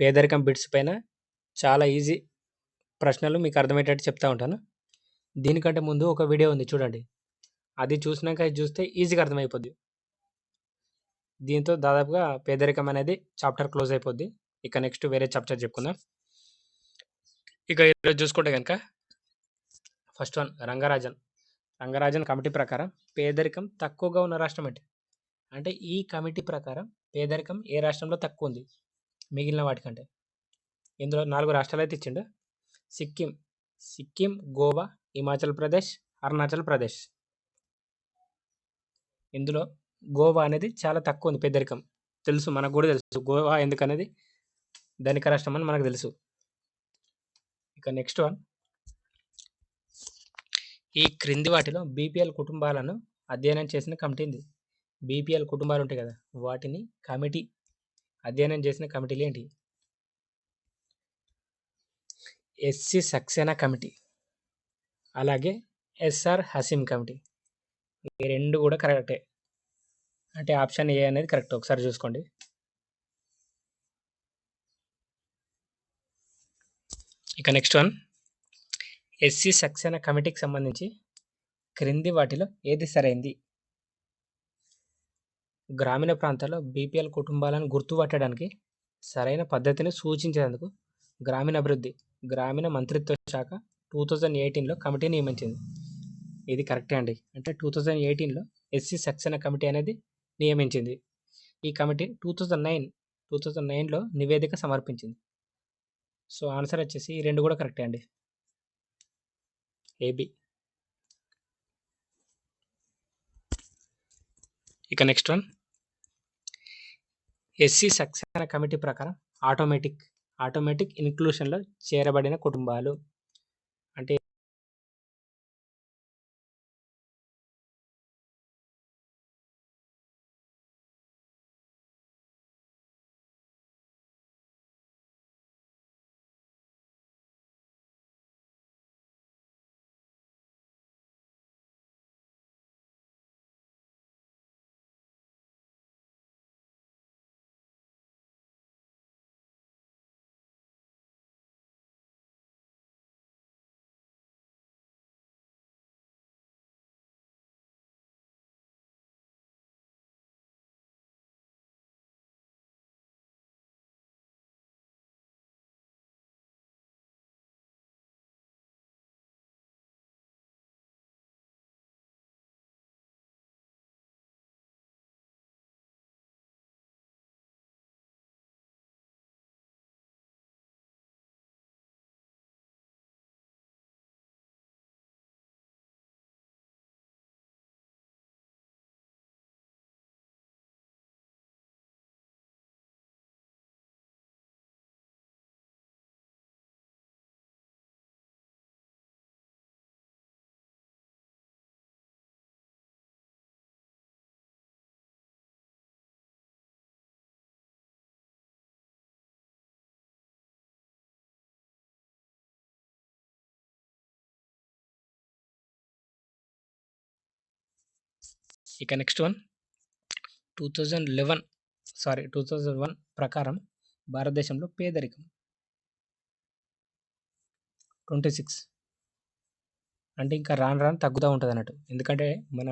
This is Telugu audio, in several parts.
పేదరికం బిట్స్ పైన చాలా ఈజీ ప్రశ్నలు మీకు అర్థమయ్యేటట్టు చెప్తా ఉంటాను. దీనికంటే ముందు ఒక వీడియో ఉంది చూడండి. అది చూసినాక ఇది చూస్తే ఈజీగా అర్థమైపోద్ది. దీంతో దాదాపుగా పేదరికం అనేది చాప్టర్ క్లోజ్ అయిపోద్ది. ఇక నెక్స్ట్ వేరే చాప్టర్ చెప్పుకుందాం. ఇక ఈరోజు చూసుకుంటే కనుక first one Rangarajan. Rangarajan committee ప్రకారం పేదరికం తక్కువగా ఉన్న రాష్ట్రం ఏంటి? అంటే ఈ కమిటీ ప్రకారం పేదరికం ఏ రాష్ట్రంలో తక్కువ ఉంది? మిగిలిన వాటికంటే. ఇందులో నాలుగు రాష్ట్రాలు అయితే ఇచ్చిండు. సిక్కిం, సిక్కిం, గోవా, హిమాచల్ ప్రదేశ్, అరుణాచల్ ప్రదేశ్. ఇందులో గోవా అనేది చాలా తక్కువ ఉంది పేదరికం. తెలుసు మనకు కూడా తెలుసు. గోవా ఎందుకనేది ధనిక రాష్ట్రం అని మనకు తెలుసు. ఇక నెక్స్ట్ వన్. ఈ క్రింది వాటిలో బీపీఎల్ కుటుంబాలను అధ్యయనం చేసిన కమిటీ ఉంది బీపీఎల్ కుటుంబాలు ఉంటాయి కదా! వాటిని కమిటీ అధ్యయనం చేసిన కమిటీలు ఏంటి ఎస్సీ సక్సేనా కమిటీ. అలాగే ఎస్ఆర్ హసీం కమిటీ. ఈ రెండు కూడా కరెక్టే. అంటే ఆప్షన్ ఏ అనేది కరెక్ట్. ఒకసారి చూసుకోండి. ఇక నెక్స్ట్ వన్. ఎస్సీ సక్సేనా కమిటీకి సంబంధించి క్రింది వాటిలో ఏది సరైంది? గ్రామీణ ప్రాంతాల్లో బీపీఎల్ కుటుంబాలను గుర్తుపట్టడానికి సరైన పద్ధతిని సూచించేందుకు గ్రామీణాభివృద్ధి, గ్రామీణ మంత్రిత్వ శాఖ 2018లో కమిటీ నియమించింది. ఇది కరెక్టే అండి. అంటే 2018లో ఎస్సీ సెక్షన్ కమిటీ అనేది నియమించింది. ఈ కమిటీ 2009, 2009లో నివేదిక సమర్పించింది. సో, ఆన్సర్ వచ్చేసి ఈ రెండు కూడా కరెక్టే అండి. A B. ఇక next one. S C Saxena committee ప్రకారం ఆటోమేటిక్, ఆటోమేటిక్ ఇన్‌క్లూషన్‌లో చేరబడిన కుటుంబాలు. ఇక నెక్స్ట్ వన్. 2011 సారీ 2001 ప్రకారం భారతదేశంలో పేదరికం 26 అంటే ఇంకా రాను రాను ఉంటుంది అన్నట్టు ఎందుకంటే మన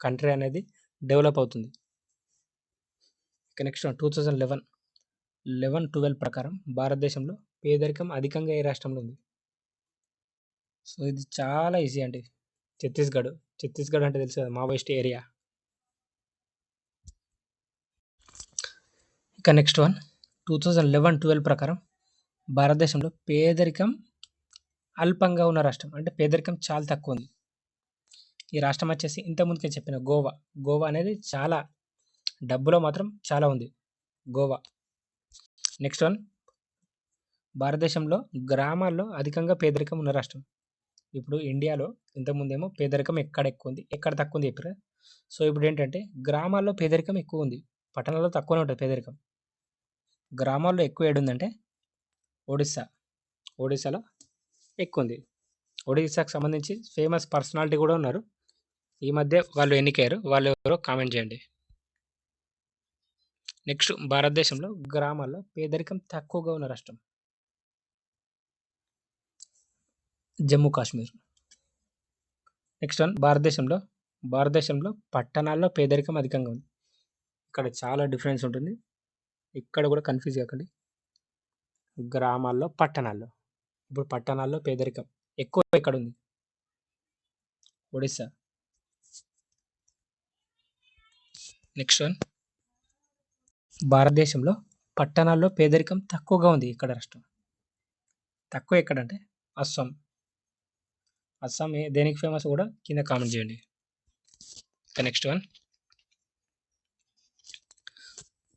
కంట్రీ అనేది డెవలప్ అవుతుంది. ఇక నెక్స్ట్ వన్ 2011 11, 12 ప్రకారం భారతదేశంలో పేదరికం అధికంగా ఏ రాష్ట్రంలో ఉంది? సో, ఇది చాలా ఈజీ అండి. ఛత్తీస్‌గఢ్. ఛత్తీస్‌గఢ్ అంటే తెలుసు కదా! Maoist area. ఇక నెక్స్ట్ వన్. 2011, 12 ప్రకారం భారతదేశంలో పేదరికం అల్పంగా ఉన్న రాష్ట్రం. అంటే పేదరికం చాలా తక్కువ ఉంది ఈ రాష్ట్రం వచ్చేసి ఇంతకుముందుకే చెప్పిన గోవా. గోవా అనేది చాలా డబ్బులో మాత్రం చాలా ఉంది. గోవా. Next one. భారతదేశంలో గ్రామాల్లో అధికంగా పేదరికం ఉన్న రాష్ట్రం. ఇప్పుడు ఇండియాలో ఇంతకుముందేమో పేదరికం ఎక్కడ ఎక్కువ ఉంది ఎక్కడ తక్కువ ఉంది చెప్పారు సో, ఇప్పుడు ఏంటంటే గ్రామాల్లో పేదరికం ఎక్కువ ఉంది పట్టణాల్లో తక్కువనే ఉంటుంది పేదరికం. గ్రామాల్లో ఎక్కువ ఏడుందంటే ఒడిస్సా. ఒడిస్సాలో ఎక్కువ ఉంది ఒడిస్సాకు సంబంధించి ఫేమస్ పర్సనాలిటీ కూడా ఉన్నారు. ఈ మధ్య వాళ్ళు ఎన్నికయ్యారు. వాళ్ళు ఎవరో కామెంట్ చేయండి. నెక్స్ట్ భారతదేశంలో గ్రామాల్లో పేదరికం తక్కువగా ఉన్న రాష్ట్రం జమ్మూ కాశ్మీర్ నెక్స్ట్ వన్ భారతదేశంలో భారతదేశంలో పట్టణాల్లో పేదరికం అధికంగా ఉంది ఇక్కడ చాలా డిఫరెన్స్ ఉంటుంది ఇక్కడ కూడా కన్ఫ్యూజ్ కాకండి. గ్రామాల్లో పట్టణాల్లో. ఇప్పుడు పట్టణాల్లో పేదరికం ఎక్కువ ఎక్కడ ఉంది ఒడిస్సా. నెక్స్ట్ వన్ భారతదేశంలో పట్టణాల్లో పేదరికం తక్కువగా ఉంది ఇక్కడ రాష్ట్రం. తక్కువ ఎక్కడంటే అస్సాం. అస్సాం దేనికి ఫేమస్ కూడా? కింద కామెంట్ చేయండి. నెక్స్ట్ వన్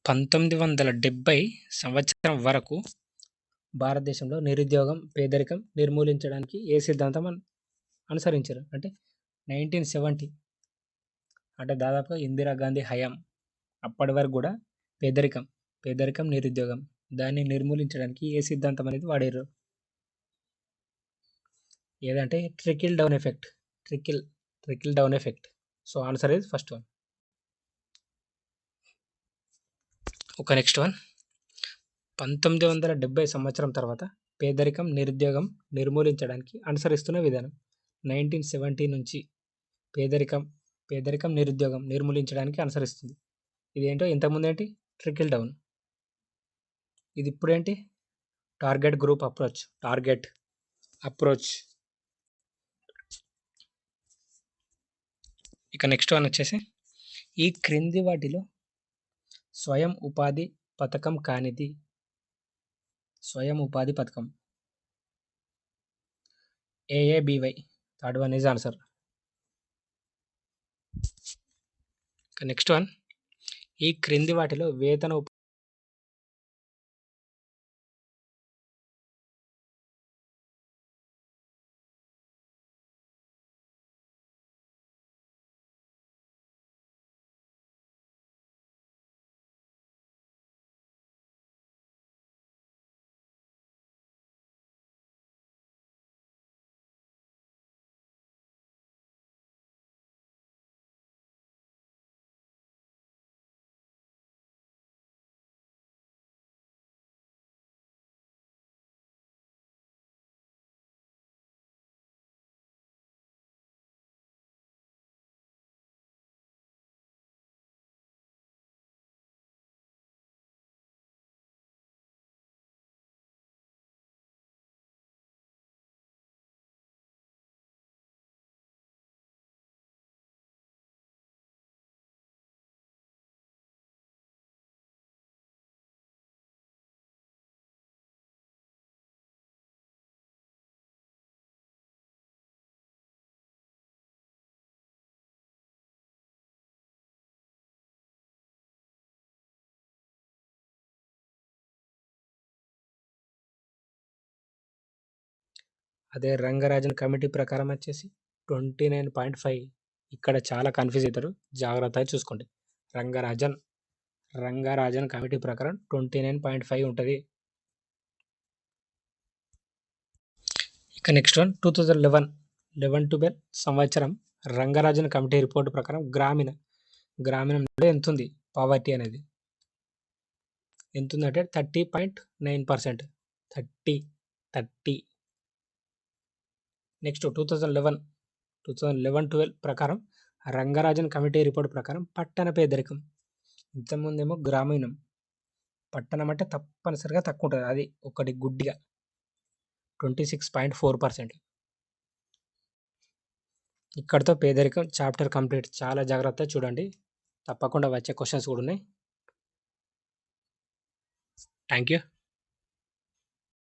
పంతొమ్మిది వందల డెబ్బై సంవత్సరం వరకు భారతదేశంలో నిరుద్యోగం పేదరికం నిర్మూలించడానికి ఏ సిద్ధాంతం అనుసరించారు? అంటే నైన్టీన్ సెవెంటీ అంటే దాదాపుగా ఇందిరాగాంధీ హయాం. అప్పటి వరకు కూడా పేదరికం పేదరికం నిరుద్యోగం దాన్ని నిర్మూలించడానికి ఏ సిద్ధాంతం అనేది వాడారు? ఏదంటే trickle down effect trickle trickle down effect. So answer is first one. ఒక నెక్స్ట్ వన్ పంతొమ్మిది వందల డెబ్బై సంవత్సరం తర్వాత పేదరికం నిరుద్యోగం నిర్మూలించడానికి అనుసరిస్తున్న విధానం. నైన్టీన్ సెవెంటీ నుంచి పేదరికం పేదరికం నిరుద్యోగం నిర్మూలించడానికి అనుసరిస్తుంది. ఇదేంటో ఇంతకుముందు ఏంటి? ట్రికిల్ డౌన్ ఇది ఇప్పుడేంటి target group approach target approach ఇక నెక్స్ట్ వన్ వచ్చేసి ఈ క్రింది వాటిలో స్వయం ఉపాధి పథకం కానిది. స్వయం ఉపాధి పథకం. AABY third one is answer. Next one. ఈ క్రింది వాటిలో వేతన అదే రంగరాజన్ కమిటీ ప్రకారం వచ్చేసి ట్వంటీ నైన్ పాయింట్ ఫైవ్. ఇక్కడ చాలా కన్ఫ్యూజ్ అవుతారు జాగ్రత్తగా చూసుకోండి. రంగరాజన్ రంగరాజన్ కమిటీ ప్రకారం ట్వంటీ నైన్ పాయింట్ ఫైవ్ ఉంటుంది. ఇక next one two thousand eleven eleven to ben సంవత్సరం రంగరాజన్ కమిటీ రిపోర్ట్ ప్రకారం గ్రామీణ గ్రామీణంలో ఎంత ఉంది పావర్టీ అనేది. ఎంత ఉందంటే thirty point nine percent. Thirty thirty. Next two thousand eleven two thousand eleven twelve ప్రకారం రంగరాజన్ కమిటీ రిపోర్ట్ ప్రకారం పట్టణ పేదరికం ఇంతకుముందేమో గ్రామీణం. పట్టణం అంటే తప్పనిసరిగా తక్కువ ఉంటుంది అది ఒకటి గుడ్డిగా twenty six point four percent ఇక్కడితో పేదరికం చాప్టర్ కంప్లీట్. చాలా జాగ్రత్తగా చూడండి. తప్పకుండా వచ్చే క్వశ్చన్స్ కూడా ఉన్నాయి. Thank you